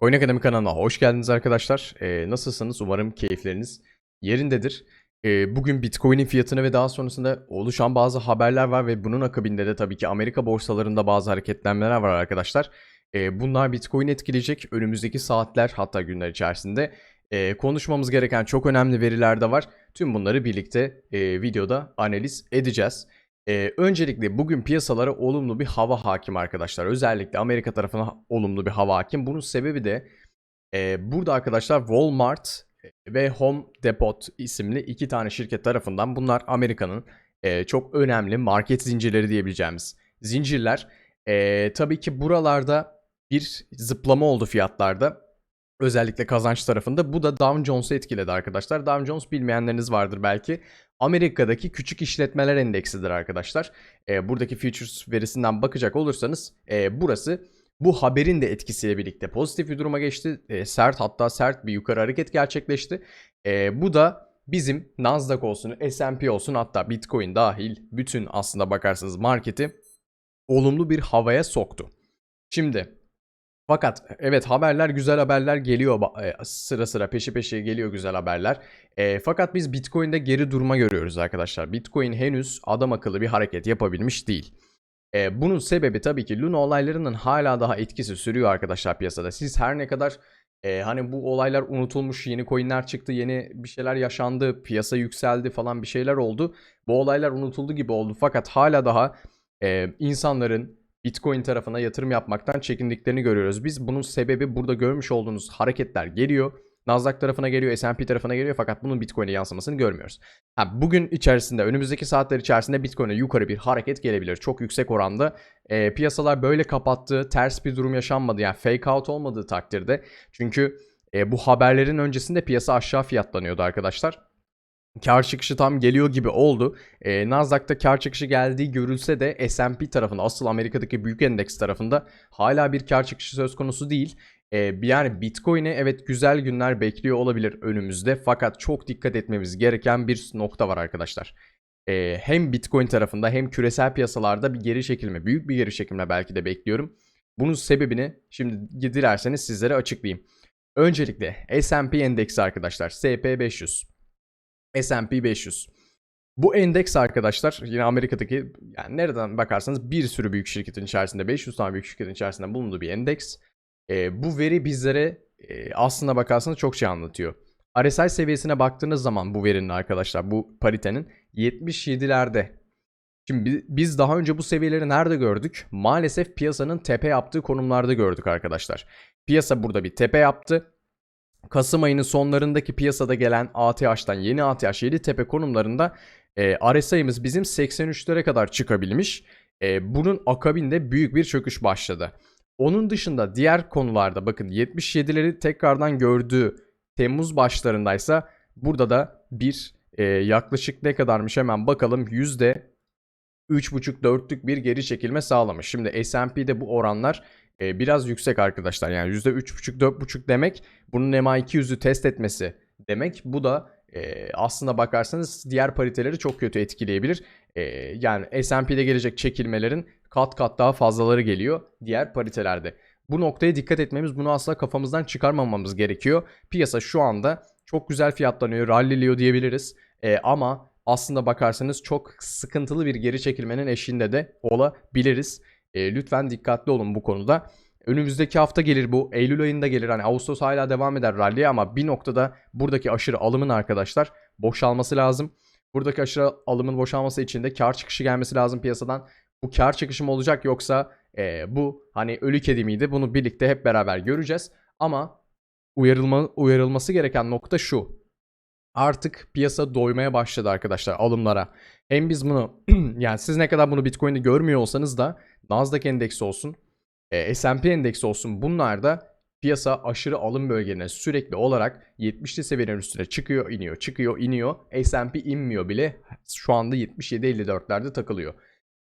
Coin Akademi kanalına hoş geldiniz arkadaşlar. Ee, nasılsınız? Umarım keyifleriniz yerindedir. Ee, bugün Bitcoin'in fiyatını ve daha sonrasında oluşan bazı haberler var ve bunun akabinde de tabii ki Amerika borsalarında bazı hareketlenmeler var arkadaşlar. Ee, bunlar Bitcoin etkileyecek önümüzdeki saatler hatta günler içerisinde. Ee, konuşmamız gereken çok önemli veriler de var. Tüm bunları birlikte e, videoda analiz edeceğiz. Ee, öncelikle bugün piyasalara olumlu bir hava hakim arkadaşlar. Özellikle Amerika tarafına olumlu bir hava hakim. Bunun sebebi de e, burada arkadaşlar Walmart ve Home Depot isimli iki tane şirket tarafından bunlar Amerika'nın e, çok önemli market zincirleri diyebileceğimiz zincirler. E, tabii ki buralarda bir zıplama oldu fiyatlarda. Özellikle kazanç tarafında. Bu da Dow Jones'u etkiledi arkadaşlar. Dow Jones bilmeyenleriniz vardır belki. Amerika'daki küçük işletmeler endeksidir arkadaşlar. E, buradaki futures verisinden bakacak olursanız e, burası bu haberin de etkisiyle birlikte pozitif bir duruma geçti. E, sert hatta sert bir yukarı hareket gerçekleşti. E, bu da bizim Nasdaq olsun, S&P olsun hatta Bitcoin dahil bütün aslında bakarsanız marketi olumlu bir havaya soktu. Şimdi fakat evet haberler güzel haberler geliyor e, sıra sıra peşi peşe geliyor güzel haberler. E, fakat biz Bitcoin'de geri durma görüyoruz arkadaşlar. Bitcoin henüz adam akıllı bir hareket yapabilmiş değil. E, bunun sebebi tabii ki Luna olaylarının hala daha etkisi sürüyor arkadaşlar piyasada. Siz her ne kadar e, hani bu olaylar unutulmuş, yeni coinler çıktı, yeni bir şeyler yaşandı, piyasa yükseldi falan bir şeyler oldu. Bu olaylar unutuldu gibi oldu fakat hala daha e, insanların Bitcoin tarafına yatırım yapmaktan çekindiklerini görüyoruz. Biz bunun sebebi burada görmüş olduğunuz hareketler geliyor. Nasdaq tarafına geliyor, S&P tarafına geliyor fakat bunun Bitcoin'e yansımasını görmüyoruz. Ha, bugün içerisinde, önümüzdeki saatler içerisinde Bitcoin'e yukarı bir hareket gelebilir. Çok yüksek oranda. E, piyasalar böyle kapattı, ters bir durum yaşanmadı. Yani fake out olmadığı takdirde. Çünkü e, bu haberlerin öncesinde piyasa aşağı fiyatlanıyordu arkadaşlar. Kar çıkışı tam geliyor gibi oldu. E, Nasdaq'ta kar çıkışı geldiği görülse de S&P tarafında asıl Amerika'daki büyük endeks tarafında hala bir kar çıkışı söz konusu değil. E, yani Bitcoin'e evet güzel günler bekliyor olabilir önümüzde fakat çok dikkat etmemiz gereken bir nokta var arkadaşlar. E, hem Bitcoin tarafında hem küresel piyasalarda bir geri çekilme, büyük bir geri çekilme belki de bekliyorum. Bunun sebebini şimdi dilerseniz sizlere açıklayayım. Öncelikle S&P endeksi arkadaşlar SP500. S&P 500. Bu endeks arkadaşlar yine Amerika'daki yani nereden bakarsanız bir sürü büyük şirketin içerisinde 500 tane büyük şirketin içerisinde bulunduğu bir endeks. Ee, bu veri bizlere e, aslında bakarsanız çok şey anlatıyor. RSI seviyesine baktığınız zaman bu verinin arkadaşlar bu paritenin 77'lerde. Şimdi biz daha önce bu seviyeleri nerede gördük? Maalesef piyasanın tepe yaptığı konumlarda gördük arkadaşlar. Piyasa burada bir tepe yaptı. Kasım ayının sonlarındaki piyasada gelen ATH'tan yeni ATH 7 tepe konumlarında e, RSI'miz bizim 83'lere kadar çıkabilmiş. E, bunun akabinde büyük bir çöküş başladı. Onun dışında diğer konularda bakın 77'leri tekrardan gördüğü Temmuz başlarındaysa burada da bir e, yaklaşık ne kadarmış hemen bakalım yüzde 3,5-4'lük bir geri çekilme sağlamış. Şimdi S&P'de bu oranlar e, biraz yüksek arkadaşlar. Yani %3,5-4,5 demek bunun MA200'ü test etmesi demek. Bu da e, aslında bakarsanız diğer pariteleri çok kötü etkileyebilir. E, yani S&P'de gelecek çekilmelerin kat kat daha fazlaları geliyor diğer paritelerde. Bu noktaya dikkat etmemiz, bunu asla kafamızdan çıkarmamamız gerekiyor. Piyasa şu anda çok güzel fiyatlanıyor, ralliliyor diyebiliriz. E, ama aslında bakarsanız çok sıkıntılı bir geri çekilmenin eşiğinde de olabiliriz. E, lütfen dikkatli olun bu konuda. Önümüzdeki hafta gelir bu. Eylül ayında gelir. Hani Ağustos hala devam eder ralliye ama bir noktada buradaki aşırı alımın arkadaşlar boşalması lazım. Buradaki aşırı alımın boşalması için de kar çıkışı gelmesi lazım piyasadan. Bu kar çıkışı mı olacak yoksa e, bu hani ölü kedi miydi? Bunu birlikte hep beraber göreceğiz. Ama uyarılma, uyarılması gereken nokta şu. Artık piyasa doymaya başladı arkadaşlar alımlara. Hem biz bunu yani siz ne kadar bunu Bitcoin'de görmüyor olsanız da Nasdaq endeksi olsun, e, S&P endeksi olsun bunlar da piyasa aşırı alım bölgelerine sürekli olarak 70'li seviyelerin üstüne çıkıyor, iniyor, çıkıyor, iniyor. S&P inmiyor bile. Şu anda 77-54'lerde takılıyor.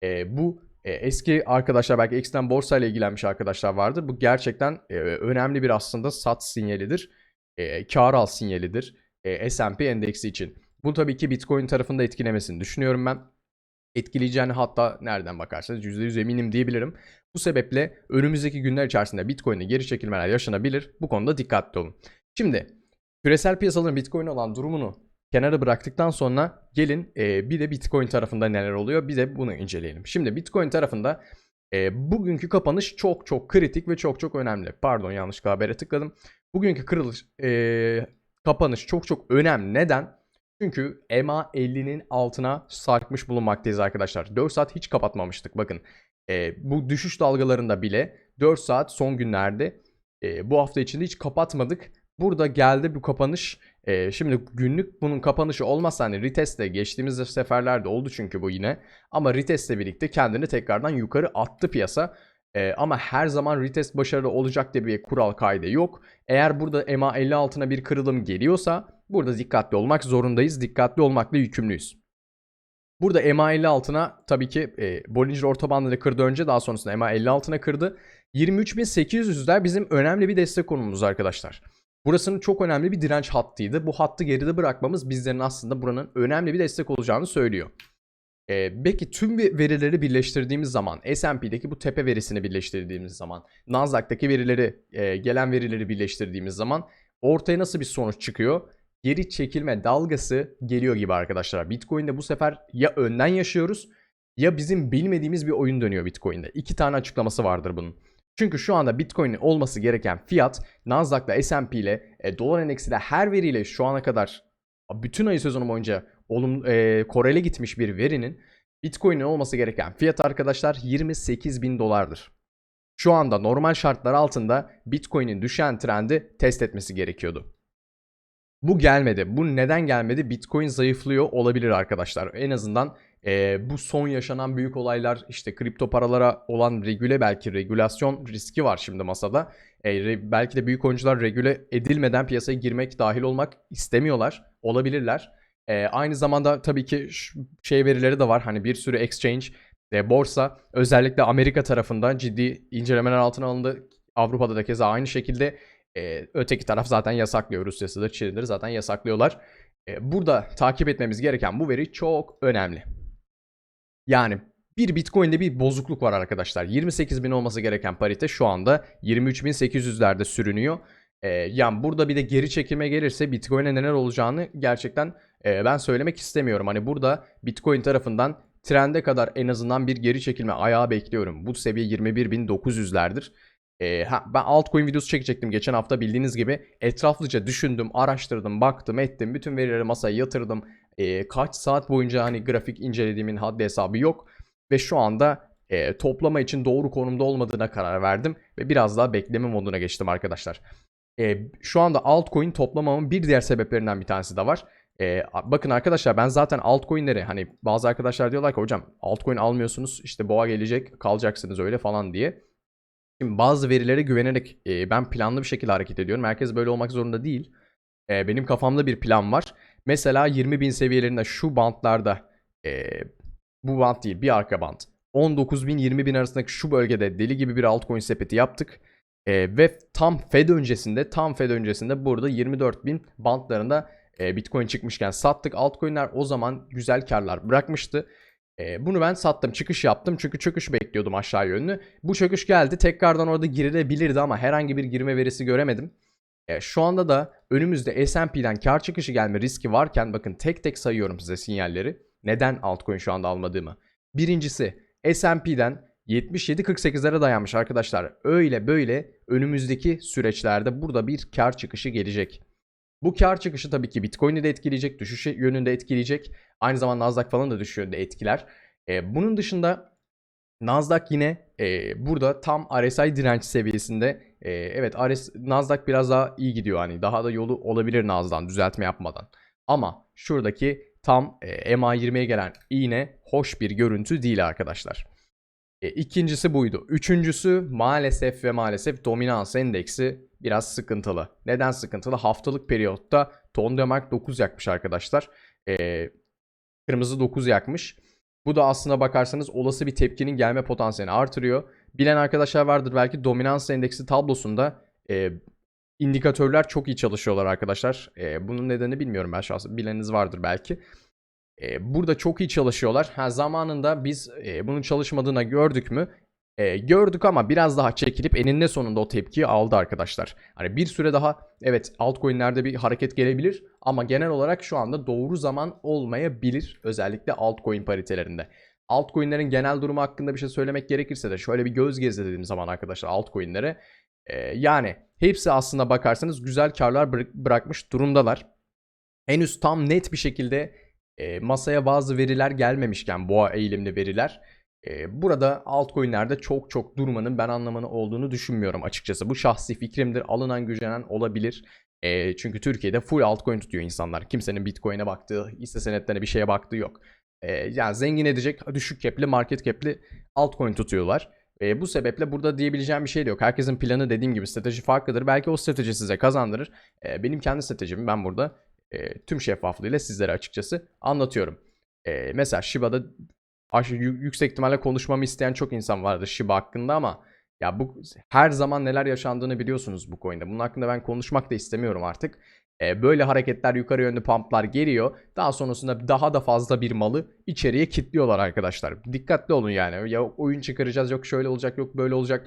E, bu e, eski arkadaşlar belki ekstrem borsa ile ilgilenmiş arkadaşlar vardır. Bu gerçekten e, önemli bir aslında sat sinyalidir. E, kar al sinyalidir. E, S&P endeksi için. Bu tabii ki Bitcoin tarafında etkilemesini düşünüyorum ben. etkileyeceğini hatta nereden bakarsanız %100 eminim diyebilirim. Bu sebeple önümüzdeki günler içerisinde Bitcoin'de geri çekilmeler yaşanabilir. Bu konuda dikkatli olun. Şimdi küresel piyasaların Bitcoin olan durumunu kenara bıraktıktan sonra gelin e, bir de Bitcoin tarafında neler oluyor bir de bunu inceleyelim. Şimdi Bitcoin tarafında e, bugünkü kapanış çok çok kritik ve çok çok önemli. Pardon yanlışlıkla habere tıkladım. Bugünkü kırılış e, kapanış çok çok önemli. Neden? Çünkü EMA 50'nin altına sarkmış bulunmaktayız arkadaşlar. 4 saat hiç kapatmamıştık. Bakın e, bu düşüş dalgalarında bile 4 saat son günlerde e, bu hafta içinde hiç kapatmadık. Burada geldi bu kapanış. E, şimdi günlük bunun kapanışı olmazsa hani retestle geçtiğimiz seferlerde oldu çünkü bu yine. Ama retestle birlikte kendini tekrardan yukarı attı piyasa. E, ama her zaman retest başarılı olacak diye bir kural kaydı yok. Eğer burada EMA 50 altına bir kırılım geliyorsa burada dikkatli olmak zorundayız. Dikkatli olmakla yükümlüyüz. Burada EMA 50 altına tabii ki e, Bollinger orta bandını kırdı önce daha sonrasında EMA 50 altına kırdı. 23.800'ler bizim önemli bir destek konumumuz arkadaşlar. Burasının çok önemli bir direnç hattıydı. Bu hattı geride bırakmamız bizlerin aslında buranın önemli bir destek olacağını söylüyor. Ee, peki tüm verileri birleştirdiğimiz zaman, S&P'deki bu tepe verisini birleştirdiğimiz zaman, Nasdaq'taki verileri, e, gelen verileri birleştirdiğimiz zaman ortaya nasıl bir sonuç çıkıyor? Geri çekilme dalgası geliyor gibi arkadaşlar. Bitcoin'de bu sefer ya önden yaşıyoruz ya bizim bilmediğimiz bir oyun dönüyor Bitcoin'de. İki tane açıklaması vardır bunun. Çünkü şu anda Bitcoin'in olması gereken fiyat Nasdaq'la S&P ile e, dolar endeksiyle her veriyle şu ana kadar bütün ayı sezonu boyunca olum, e, korele gitmiş bir verinin Bitcoin'in olması gereken fiyat arkadaşlar 28 bin dolardır. Şu anda normal şartlar altında Bitcoin'in düşen trendi test etmesi gerekiyordu. Bu gelmedi. Bu neden gelmedi? Bitcoin zayıflıyor olabilir arkadaşlar. En azından e, bu son yaşanan büyük olaylar işte kripto paralara olan regüle belki regülasyon riski var şimdi masada. E, re, belki de büyük oyuncular regüle edilmeden piyasaya girmek dahil olmak istemiyorlar. Olabilirler. E, aynı zamanda tabii ki şey verileri de var. Hani bir sürü exchange, e, borsa özellikle Amerika tarafından ciddi incelemeler altına alındı. Avrupa'da da keza aynı şekilde. E, öteki taraf zaten yasaklıyor. Rusya'sıdır, Çin'dir zaten yasaklıyorlar. E, burada takip etmemiz gereken bu veri çok önemli. Yani bir Bitcoin'de bir bozukluk var arkadaşlar. 28 bin olması gereken parite şu anda 23.800'lerde sürünüyor. Ee, yani burada bir de geri çekime gelirse Bitcoin'e neler olacağını gerçekten e, ben söylemek istemiyorum. Hani burada Bitcoin tarafından trende kadar en azından bir geri çekilme ayağı bekliyorum. Bu seviye 21.900'lerdir. Ee, ha, ben altcoin videosu çekecektim geçen hafta bildiğiniz gibi. Etraflıca düşündüm, araştırdım, baktım, ettim. Bütün verileri masaya yatırdım. Ee, kaç saat boyunca hani grafik incelediğimin haddi hesabı yok. Ve şu anda e, toplama için doğru konumda olmadığına karar verdim. Ve biraz daha bekleme moduna geçtim arkadaşlar. E, şu anda altcoin toplamamın bir diğer sebeplerinden bir tanesi de var. E, bakın arkadaşlar ben zaten altcoin'leri hani bazı arkadaşlar diyorlar ki hocam altcoin almıyorsunuz işte boğa gelecek kalacaksınız öyle falan diye. Şimdi bazı verilere güvenerek e, ben planlı bir şekilde hareket ediyorum. Herkes böyle olmak zorunda değil. E, benim kafamda bir plan var. Mesela 20.000 seviyelerinde şu bantlarda e, bu bant değil bir arka bant. 19.000 20.000 arasındaki şu bölgede deli gibi bir altcoin sepeti yaptık. E, ve tam Fed öncesinde tam Fed öncesinde burada 24.000 bantlarında e, Bitcoin çıkmışken sattık. Altcoin'ler o zaman güzel karlar bırakmıştı. E, bunu ben sattım. Çıkış yaptım. Çünkü çöküş bekliyordum aşağı yönlü. Bu çöküş geldi. Tekrardan orada girilebilirdi ama herhangi bir girme verisi göremedim. E, şu anda da önümüzde S&P'den kar çıkışı gelme riski varken bakın tek tek sayıyorum size sinyalleri. Neden altcoin şu anda almadığımı. Birincisi S&P'den 77.48'lere dayanmış arkadaşlar. Öyle böyle önümüzdeki süreçlerde burada bir kar çıkışı gelecek. Bu kar çıkışı tabii ki Bitcoin'i de etkileyecek, düşüş yönünde etkileyecek. Aynı zamanda Nasdaq falan da düşüş yönünde etkiler. E, bunun dışında Nasdaq yine e, burada tam RSI direnç seviyesinde. E, evet RS, Nasdaq biraz daha iyi gidiyor hani daha da yolu olabilir Nasdaq'dan düzeltme yapmadan. Ama şuradaki tam e, MA20'ye gelen iğne hoş bir görüntü değil arkadaşlar. E, ikincisi buydu. Üçüncüsü maalesef ve maalesef dominans endeksi biraz sıkıntılı. Neden sıkıntılı? Haftalık periyotta Ton Demark 9 yakmış arkadaşlar. E, kırmızı 9 yakmış. Bu da aslına bakarsanız olası bir tepkinin gelme potansiyelini artırıyor. Bilen arkadaşlar vardır belki dominans endeksi tablosunda e, indikatörler çok iyi çalışıyorlar arkadaşlar. E, bunun nedeni bilmiyorum ben şahsen. Bileniniz vardır belki. E, burada çok iyi çalışıyorlar. Ha, zamanında biz e, bunun çalışmadığını gördük mü? E, gördük ama biraz daha çekilip eninde sonunda o tepkiyi aldı arkadaşlar. Hani bir süre daha evet altcoin'lerde bir hareket gelebilir ama genel olarak şu anda doğru zaman olmayabilir. Özellikle altcoin paritelerinde. Altcoin'lerin genel durumu hakkında bir şey söylemek gerekirse de şöyle bir göz gezdirdiğim zaman arkadaşlar altcoin'lere e, yani hepsi aslında bakarsanız güzel karlar bırak- bırakmış durumdalar. Henüz tam net bir şekilde e, masaya bazı veriler gelmemişken boğa eğilimli veriler burada altcoin'lerde çok çok durmanın ben anlamını olduğunu düşünmüyorum açıkçası. Bu şahsi fikrimdir. Alınan gücenen olabilir. E, çünkü Türkiye'de full altcoin tutuyor insanlar. Kimsenin Bitcoin'e baktığı, hisse senetlerine bir şeye baktığı yok. E, yani zengin edecek düşük cap'li, market cap'li altcoin tutuyorlar. E, bu sebeple burada diyebileceğim bir şey de yok. Herkesin planı dediğim gibi strateji farklıdır. Belki o strateji size kazandırır. E, benim kendi stratejimi ben burada e, tüm şeffaflığıyla sizlere açıkçası anlatıyorum. E, mesela Shiba'da aşırı yü- yüksek ihtimalle konuşmamı isteyen çok insan vardır Shiba hakkında ama ya bu her zaman neler yaşandığını biliyorsunuz bu coin'de. Bunun hakkında ben konuşmak da istemiyorum artık. E, böyle hareketler yukarı yönlü pumplar geliyor. Daha sonrasında daha da fazla bir malı içeriye kilitliyorlar arkadaşlar. Dikkatli olun yani. Ya oyun çıkaracağız yok şöyle olacak yok böyle olacak.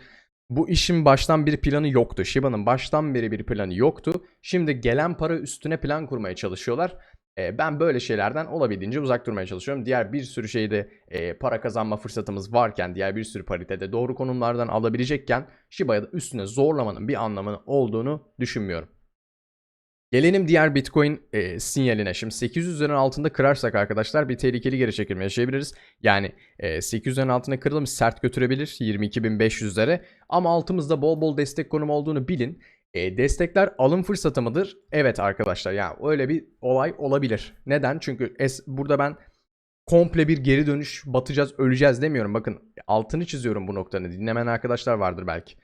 Bu işin baştan bir planı yoktu. Shiba'nın baştan beri bir planı yoktu. Şimdi gelen para üstüne plan kurmaya çalışıyorlar. E, ben böyle şeylerden olabildiğince uzak durmaya çalışıyorum. Diğer bir sürü şeyde e, para kazanma fırsatımız varken, diğer bir sürü paritede doğru konumlardan alabilecekken Shiba'ya da üstüne zorlamanın bir anlamı olduğunu düşünmüyorum. Gelelim diğer Bitcoin e, sinyaline. Şimdi 800'lerin altında kırarsak arkadaşlar bir tehlikeli geri çekilme yaşayabiliriz. Yani e, 800'lerin altına kırılmış sert götürebilir 22.500'lere. Ama altımızda bol bol destek konumu olduğunu bilin. E, destekler alım fırsatı mıdır? Evet arkadaşlar yani öyle bir olay olabilir. Neden? Çünkü es, burada ben komple bir geri dönüş batacağız öleceğiz demiyorum. Bakın altını çiziyorum bu noktanı. Dinlemeyen arkadaşlar vardır belki.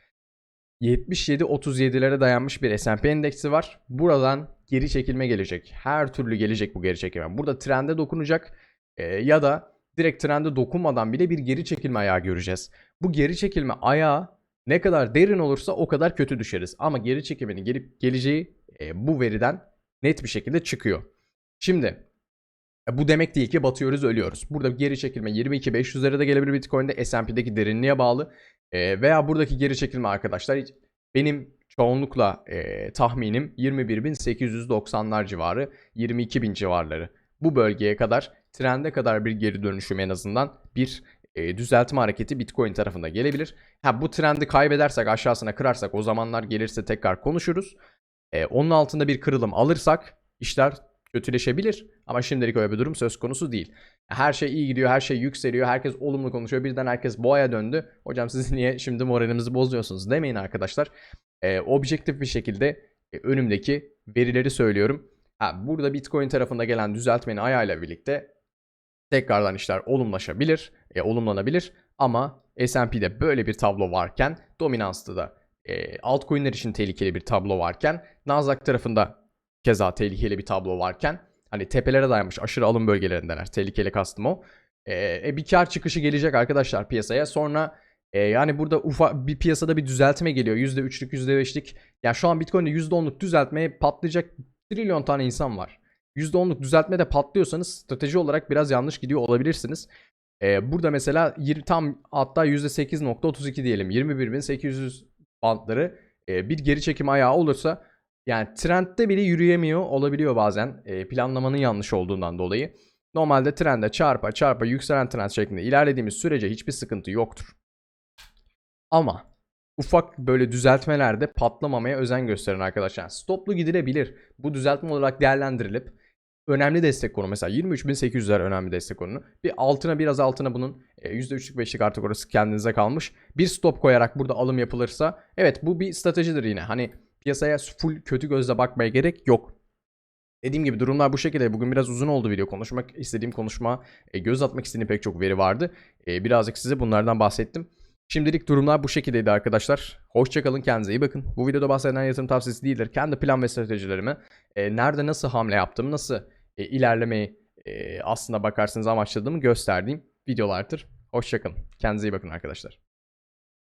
77-37'lere dayanmış bir S&P endeksi var. Buradan geri çekilme gelecek. Her türlü gelecek bu geri çekilme. Burada trende dokunacak e, ya da direkt trende dokunmadan bile bir geri çekilme ayağı göreceğiz. Bu geri çekilme ayağı ne kadar derin olursa o kadar kötü düşeriz. Ama geri çekilmenin gelip geleceği e, bu veriden net bir şekilde çıkıyor. Şimdi e, bu demek değil ki batıyoruz ölüyoruz. Burada geri çekilme 22.500'lere de gelebilir Bitcoin'de S&P'deki derinliğe bağlı. E, veya buradaki geri çekilme arkadaşlar benim çoğunlukla e, tahminim 21.890'lar civarı 22.000 civarları. Bu bölgeye kadar trende kadar bir geri dönüşüm en azından bir e, düzeltme hareketi Bitcoin tarafında gelebilir. Ha bu trendi kaybedersek aşağısına kırarsak o zamanlar gelirse tekrar konuşuruz. E, onun altında bir kırılım alırsak işler kötüleşebilir. Ama şimdilik öyle bir durum söz konusu değil. Her şey iyi gidiyor, her şey yükseliyor, herkes olumlu konuşuyor. Birden herkes boğaya döndü. Hocam siz niye şimdi moralimizi bozuyorsunuz demeyin arkadaşlar. E, objektif bir şekilde e, önümdeki verileri söylüyorum. Ha, burada Bitcoin tarafında gelen düzeltmenin ayağıyla birlikte tekrardan işler olumlaşabilir, e, olumlanabilir. Ama S&P'de böyle bir tablo varken, dominansta da e, altcoin'ler için tehlikeli bir tablo varken, Nasdaq tarafında keza tehlikeli bir tablo varken, hani tepelere dayanmış aşırı alım bölgelerindeler. Tehlikeli kastım o. E, e, bir kar çıkışı gelecek arkadaşlar piyasaya. Sonra e, yani burada ufak bir piyasada bir düzeltme geliyor. %3'lük, %5'lik. Yani şu an Bitcoin'de %10'luk düzeltmeye patlayacak trilyon tane insan var. %10'luk düzeltme de patlıyorsanız strateji olarak biraz yanlış gidiyor olabilirsiniz. Ee, burada mesela yir- tam hatta %8.32 diyelim 21.800 bantları e, bir geri çekim ayağı olursa yani trendde bile yürüyemiyor olabiliyor bazen e, planlamanın yanlış olduğundan dolayı. Normalde trende çarpa çarpa yükselen trend şeklinde ilerlediğimiz sürece hiçbir sıkıntı yoktur. Ama ufak böyle düzeltmelerde patlamamaya özen gösterin arkadaşlar. Stoplu gidilebilir. Bu düzeltme olarak değerlendirilip önemli destek konu mesela 23.800'ler önemli destek konu. Bir altına biraz altına bunun e, %3'lük 5'lik artık orası kendinize kalmış. Bir stop koyarak burada alım yapılırsa evet bu bir stratejidir yine. Hani piyasaya full kötü gözle bakmaya gerek yok. Dediğim gibi durumlar bu şekilde. Bugün biraz uzun oldu video. Konuşmak istediğim konuşma, e, göz atmak istediğim pek çok veri vardı. E, birazcık size bunlardan bahsettim. Şimdilik durumlar bu şekildeydi arkadaşlar. Hoşçakalın, kendinize iyi bakın. Bu videoda bahsedilen yatırım tavsiyesi değildir. Kendi plan ve stratejilerimi e, nerede nasıl hamle yaptım, nasıl e, ilerlemeyi e, aslına bakarsanız amaçladığımı gösterdiğim videolardır. Hoşçakalın. Kendinize iyi bakın arkadaşlar.